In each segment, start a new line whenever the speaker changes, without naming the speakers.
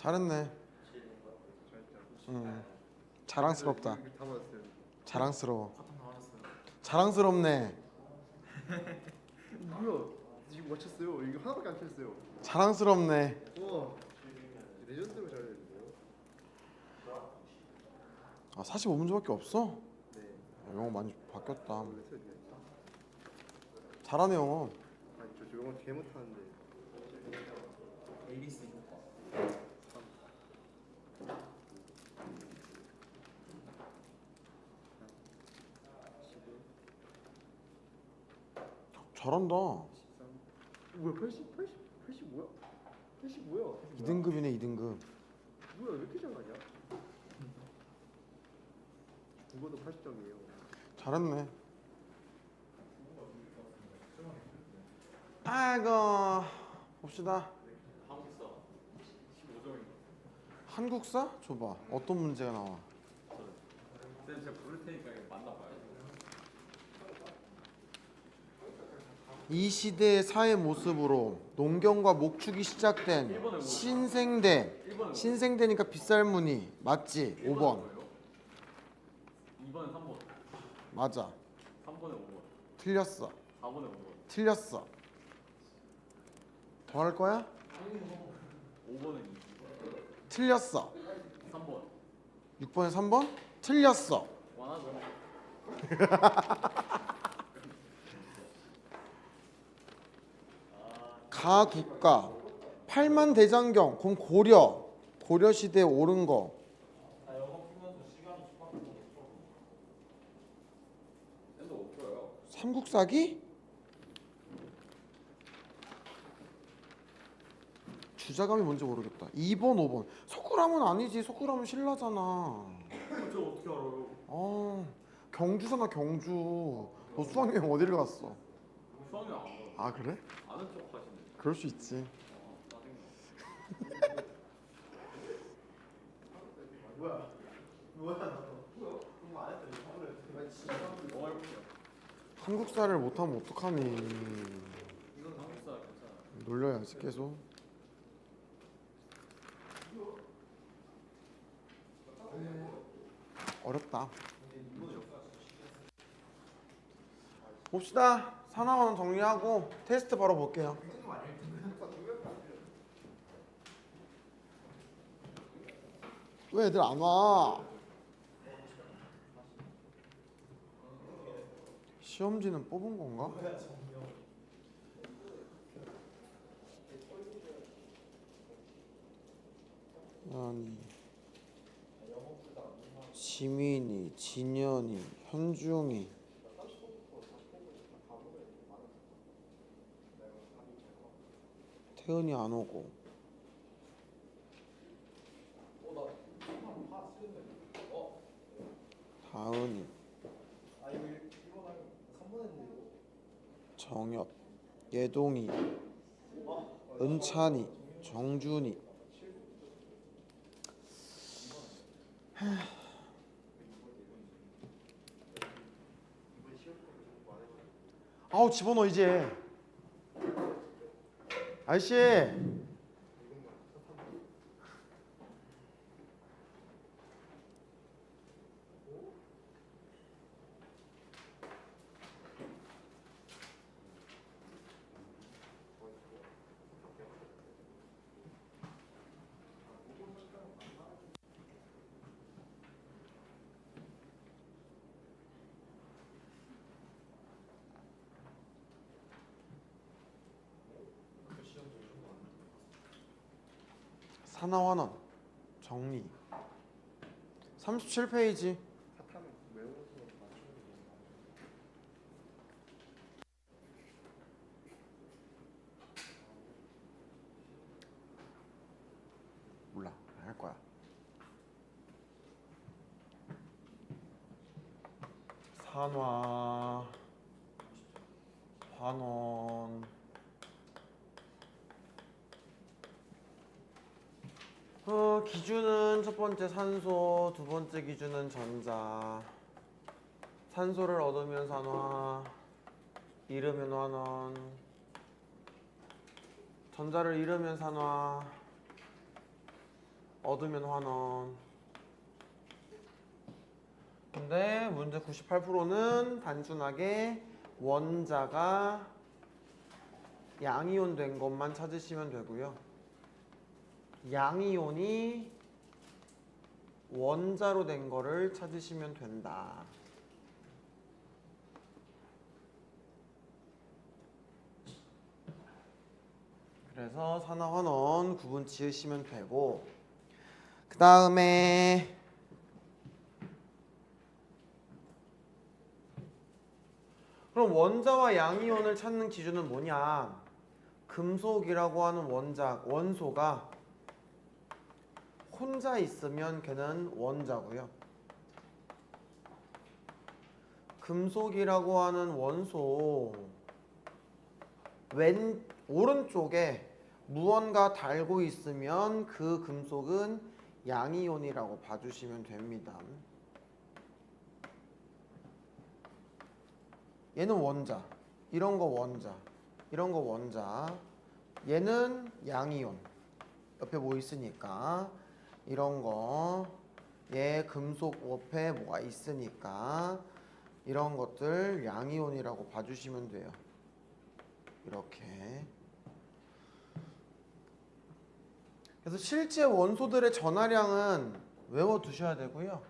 1번 틀렸어요.
잘했네. 응. 자랑스럽다. 자랑스러워. 자랑스럽네.
뭐야? 지금 맞췄어요. 이거 하나밖에 안 틀렸어요.
자랑스럽네.
와. 레전드로 잘했는데요.
아 45문제밖에 없어?
네.
야, 영어 많이 바뀌었다.
원래 틀렸네.
잘하네 영어.
아니 저 영어 개 못하는데.
ABC
잘한다.
13. 뭐야 80 80 80 뭐야? 80 뭐야?
2등급이네 2등급.
뭐야 왜 이렇게 잘하냐? 이거도 80점이에요.
잘했네. 아이고 봅시다.
한국사 15점인가?
한국사? 줘봐. 어떤 문제가 나와?
쌤 제가 부를 테니까 이거 맞나 봐요.
이 시대의 사회 모습으로 농경과 목축이 시작된 신생대.
1번은
신생대니까 빗살무늬 맞지? 5번.
2번은 3번.
맞아.
3번에 5번.
틀렸어.
4번에 5번.
틀렸어. 더 할 거야?
5번에 2번.
틀렸어.
3번.
6번에 3번? 틀렸어.
원하죠.
가국가 팔만 대장경 그럼 고려 고려 시대에 옳은 거
아.
삼국사기? 주자감이 뭔지 모르겠다 2번 5번 석굴암은 아니지 석굴암은 신라잖아
저 어떻게 알아요?
어 경주잖아 경주 너 수학여행 어디를 갔어
수학이 안 알아요.
아 그래?
아는 척 하시네.
그럴 수 있지.
뭐야? 뭐야?
한국사를 못하면 어떡하니
이건 한국사.
놀려야지 계속 어렵다 봅시다 산화원 정리하고 테스트 바로 볼게요 왜 애들 안 와? 시험지는 뽑은 건가? 아니 지민이, 진현이, 현중이 태은이 안 오고 다은이. 정엽 예동이 은찬이 정준이. 아우 집어넣어 이제. 아저씨 산하환원 정리. 37페이지
사탐 외워서 맞추는
몰라 할 거야 산화 환원 어, 기준은 첫 번째 산소, 두 번째 기준은 전자. 산소를 얻으면 산화, 잃으면 환원. 전자를 잃으면 산화, 얻으면 환원. 근데 문제 98%는 단순하게 원자가 양이온 된 것만 찾으시면 되고요. 양이온이 원자로 된 거를 찾으시면 된다. 그래서 산화환원 구분 지으시면 되고 그 다음에 그럼 원자와 양이온을 찾는 기준은 뭐냐? 금속이라고 하는 원자 원소가 혼자 있으면 걔는 원자고요. 금속이라고 하는 원소 왼 오른쪽에 무언가 달고 있으면 그 금속은 양이온이라고 봐주시면 됩니다. 얘는 원자, 이런 거 원자, 이런 거 원자. 얘는 양이온. 옆에 뭐 있으니까 이런 거. 얘 금속 옆에 뭐가 있으니까 이런 것들 양이온이라고 봐주시면 돼요. 이렇게. 그래서 실제 원소들의 전하량은 외워 두셔야 되고요.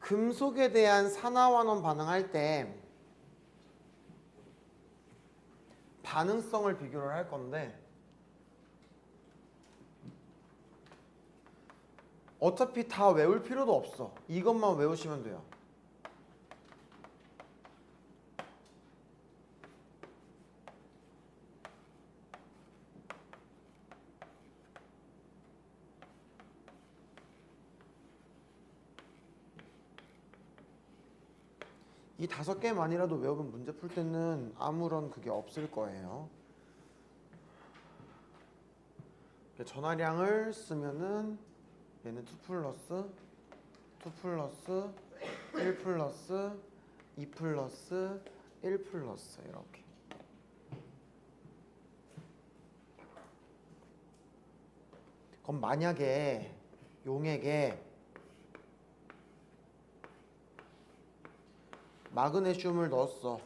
금속에 대한 산화환원 반응할 때 반응성을 비교를 할 건데 어차피 다 외울 필요도 없어. 이것만 외우시면 돼요. 이 다섯 개만이라도 외우면 문제 풀 때는 아무런 그게 없을 거예요. 전화량을 쓰면은 얘는 2 플러스 2 플러스 1 플러스 2 플러스 1 플러스 이렇게 그럼 만약에 용액에 마그네슘을 넣었어.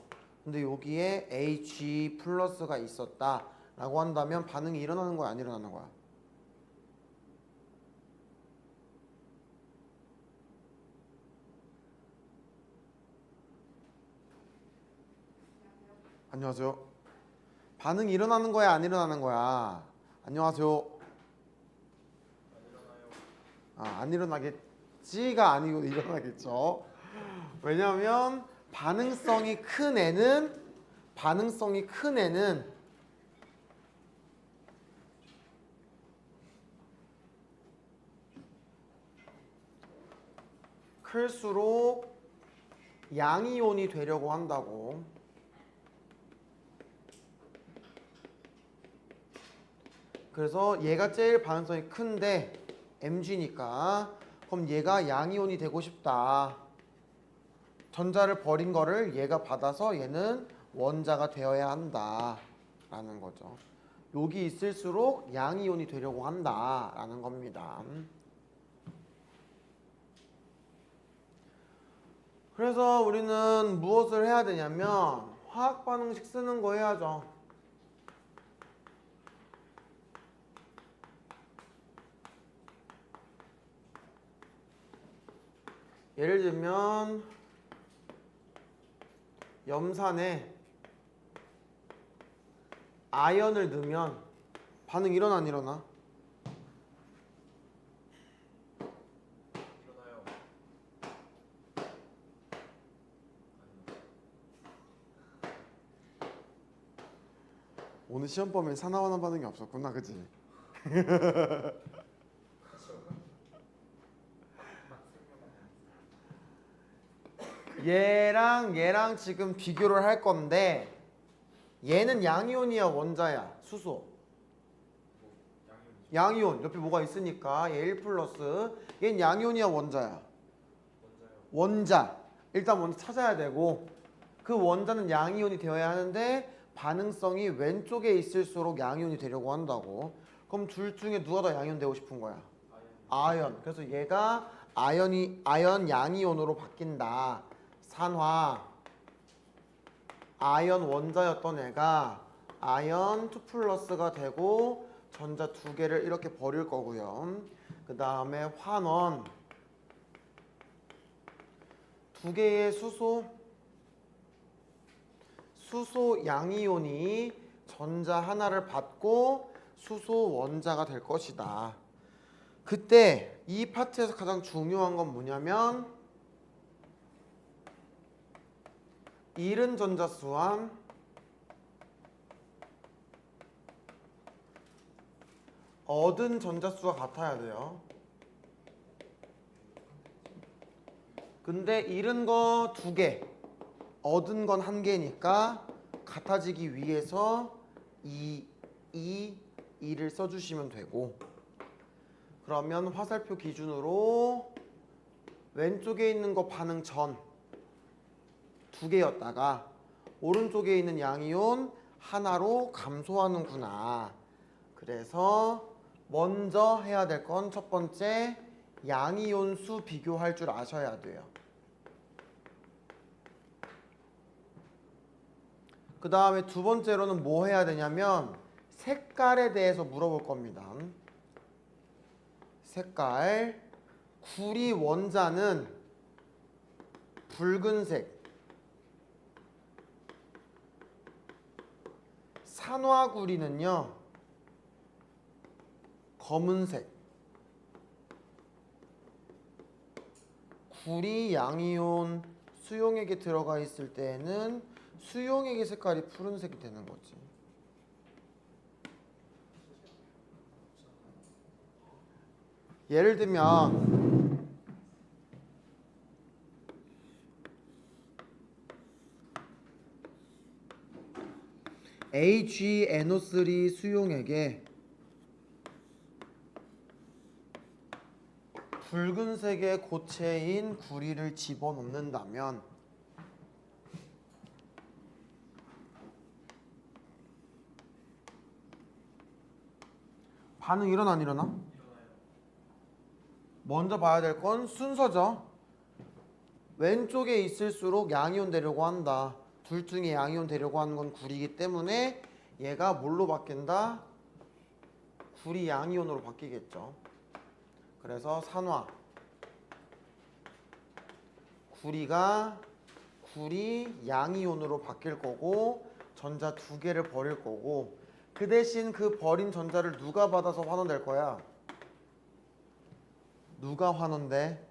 근데 여기에 H 플러스가 있었다 라고 한다면 반응이 일어나는 거야, 안 일어나는 거야? 안녕하세요. 반응이 일어나는 거야, 안 일어나는 거야? 안녕하세요. 아, 안 일어나겠지가 아니고 일어나겠죠. 왜냐하면 반응성이 큰 애는 반응성이 큰 애는 클수록 양이온이 되려고 한다고. 그래서 얘가 제일 반응성이 큰데 mg니까 그럼 얘가 양이온이 되고 싶다. 전자를 버린 거를 얘가 받아서 얘는 원자가 되어야 한다 라는 거죠. 여기 있을수록 양이온이 되려고 한다 라는 겁니다. 그래서 우리는 무엇을 해야 되냐면 화학 반응식 쓰는 거 해야죠. 예를 들면 염산에 아연을 넣으면 반응 일어나 안 일어나?
일어나요.
오늘 시험 범위에 산화환원 반응이 없었구나, 그지? 얘랑 얘랑 지금 비교를 할 건데 얘는 양이온이야 원자야 수소
양이
양이온 옆에 뭐가 있으니까 얘 1 플러스 얘는 양이온이야 원자야. 원자 일단 먼저 찾아야 되고 그 원자는 양이온이 되어야 하는데 반응성이 왼쪽에 있을수록 양이온이 되려고 한다고 그럼 둘 중에 누가 더 양이온 되고 싶은 거야? 아연. 그래서 얘가 아연이 아연 양이온으로 바뀐다. 산화. 아연 원자였던 애가 아연 2 플러스가 되고 전자 두 개를 이렇게 버릴 거고요. 그 다음에 환원 두 개의 수소 수소 양이온이 전자 하나를 받고 수소 원자가 될 것이다. 그때 이 파트에서 가장 중요한 건 뭐냐면 잃은 전자수와 얻은 전자수가 같아야 돼요. 근데 잃은 거 두 개, 얻은 건 한 개니까 같아지기 위해서 이, 이, 이를 써주시면 되고. 그러면 화살표 기준으로 왼쪽에 있는 거 반응 전 두 개였다가 오른쪽에 있는 양이온 하나로 감소하는구나. 그래서 먼저 해야 될 건 첫 번째 양이온 수 비교할 줄 아셔야 돼요. 그 다음에 두 번째로는 뭐 해야 되냐면 색깔에 대해서 물어볼 겁니다. 색깔 구리 원자는 붉은색 산화구리는요 검은색 구리 양이온 수용액에 들어가 있을 때에는 수용액의 색깔이 푸른색이 되는 거지. 예를 들면 AgNO3 수용액에 붉은색의 고체인 구리를 집어넣는다면 반응 일어나 안 일어나? 먼저 봐야 될 건 순서죠. 왼쪽에 있을수록 양이온 되려고 한다. 둘 중에 양이온 되려고 하는 건 구리이기 때문에 얘가 뭘로 바뀐다? 구리 양이온으로 바뀌겠죠. 그래서 산화 구리가 구리 양이온으로 바뀔 거고 전자 두 개를 버릴 거고 그 대신 그 버린 전자를 누가 받아서 환원될 거야? 누가 환원돼?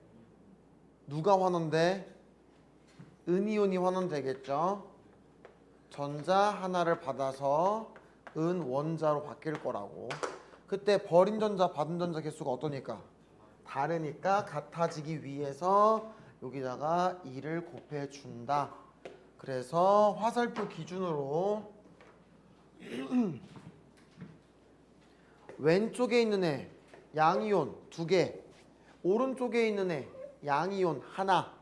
누가 환원돼? 은이온이 환원되겠죠. 전자 하나를 받아서 은 원자로 바뀔 거라고. 그때 버린 전자 받은 전자 개수가 어떠니까? 다르니까 같아지기 위해서 여기다가 2를 곱해 준다. 그래서 화살표 기준으로 왼쪽에 있는 애 양이온 두 개, 오른쪽에 있는 애 양이온 하나.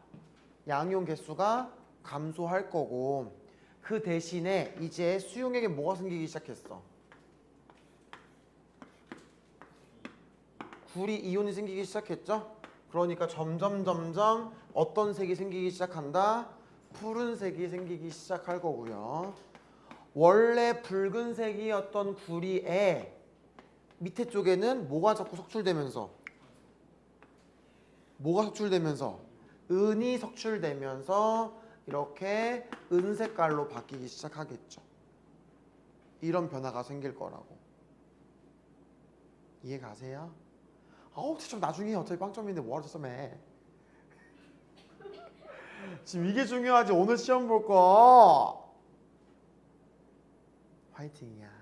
양이온 개수가 감소할 거고 그 대신에 이제 수용액에 뭐가 생기기 시작했어? 구리 이온이 생기기 시작했죠? 그러니까 점점 점점 어떤 색이 생기기 시작한다? 푸른색이 생기기 시작할 거고요. 원래 붉은색이었던 구리에 밑에 쪽에는 뭐가 자꾸 석출되면서 뭐가 석출되면서 은이 석출되면서 이렇게 은 색깔로 바뀌기 시작하겠죠. 이런 변화가 생길 거라고. 이해 가세요? 아우 좀 나중에 해. 어차피 빵점인데 뭐하러 점해 지금 이게 중요하지 오늘 시험 볼 거. 화이팅이야.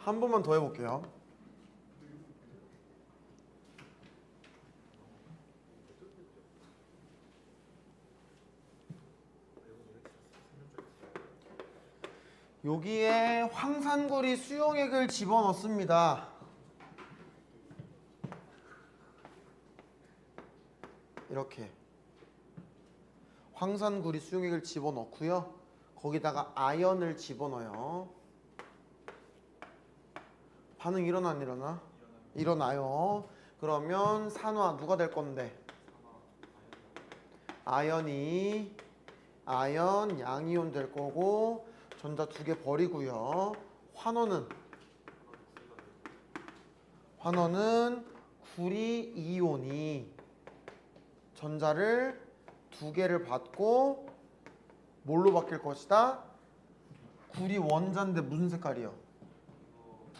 한 번만 더 해볼게요. 여기에 황산구리 수용액을 집어넣습니다. 이렇게 황산구리 수용액을 집어넣고요. 거기다가 아연을 집어넣어요. 반응 일어나 안 일어나? 일어나요. 그러면 산화 누가 될 건데? 아연이 아연 양이온 될 거고 전자 두 개 버리고요. 환원은 환원은 구리 이온이 전자를 두 개를 받고 뭘로 바뀔 것이다? 구리 원자인데 무슨 색깔이요?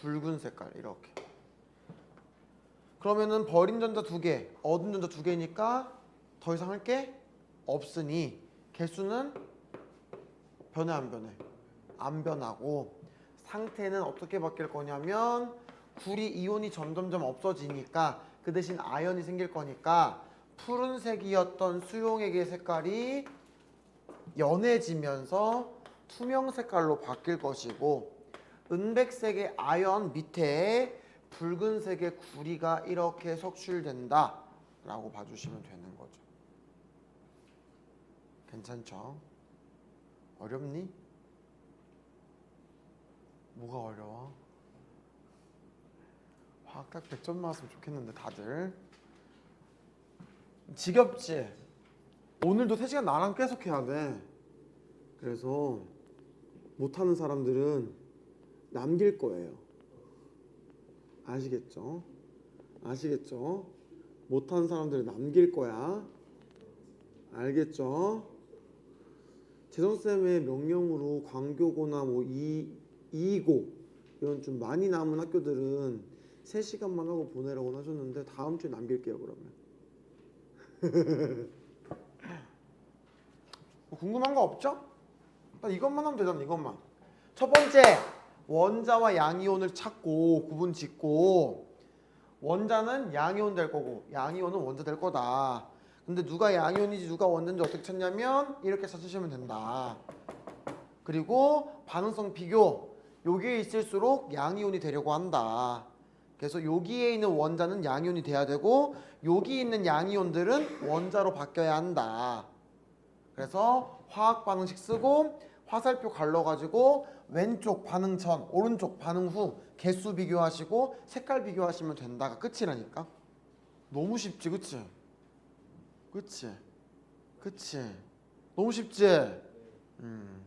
붉은 색깔 이렇게. 그러면은 버린 전자 두 개, 얻은 전자 두 개니까 더 이상 할 게 없으니 개수는 변해 안 변해? 안 변하고 상태는 어떻게 바뀔 거냐면 구리 이온이 점점점 없어지니까 그 대신 아연이 생길 거니까 푸른색이었던 수용액의 색깔이 연해지면서 투명 색깔로 바뀔 것이고 은백색의 아연 밑에 붉은색의 구리가 이렇게 석출된다 라고 봐주시면 되는 거죠 괜찮죠? 어렵니? 뭐가 어려워? 화학 딱 100점 나왔으면 좋겠는데 다들 지겹지? 오늘도 3시간 나랑 계속 해야 돼 그래서 못하는 사람들은 남길 거예요 아시겠죠? 아시겠죠? 못하는 사람들은 남길 거야 알겠죠? 재성쌤의 명령으로 광교고나 뭐 이, 이고 이런 좀 많이 남은 학교들은 3시간만 하고 보내라고 하셨는데 다음 주에 남길게요 그러면 뭐 궁금한 거 없죠? 나 이것만 하면 되잖아 이것만 첫 번째 원자와 양이온을 찾고 구분 짓고 원자는 양이온 될 거고 양이온은 원자 될 거다. 근데 누가 양이온인지 누가 원자인지 어떻게 찾냐면 이렇게 찾으시면 된다. 그리고 반응성 비교. 여기에 있을수록 양이온이 되려고 한다. 그래서 여기에 있는 원자는 양이온이 돼야 되고 여기 있는 양이온들은 원자로 바뀌어야 한다. 그래서 화학 반응식 쓰고 화살표 갈라가지고 왼쪽 반응 전, 오른쪽 반응 후 개수 비교하시고 색깔 비교하시면 된다가 끝이라니까. 너무 쉽지, 그치? 그치? 그치? 너무 쉽지? 음.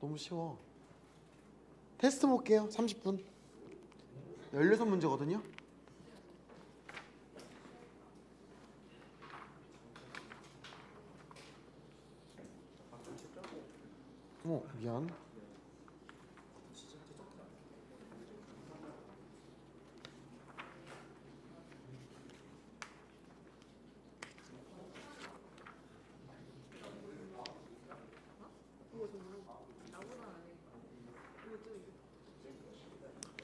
너무 쉬워. 테스트 볼게요. 30분. 16문제거든요. 어, 미안.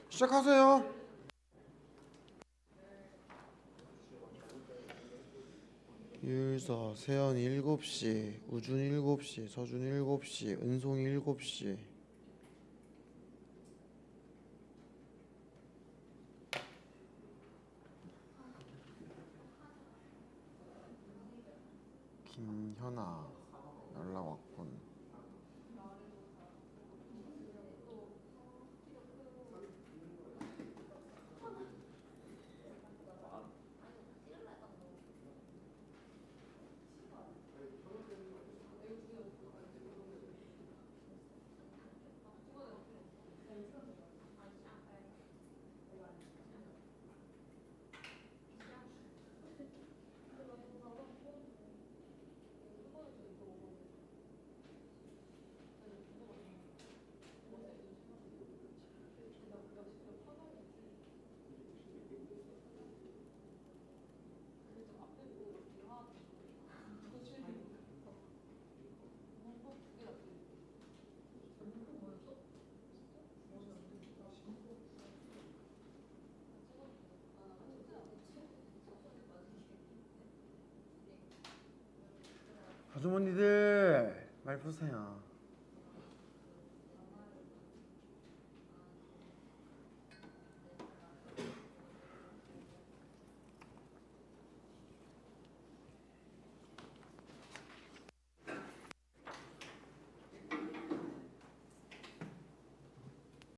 시작하세요. 율서, 세연 7시, 우준 7시, 서준 7시, 은송이 7시. 김현아 연락 왔군. 아주머니들 말 푸세요.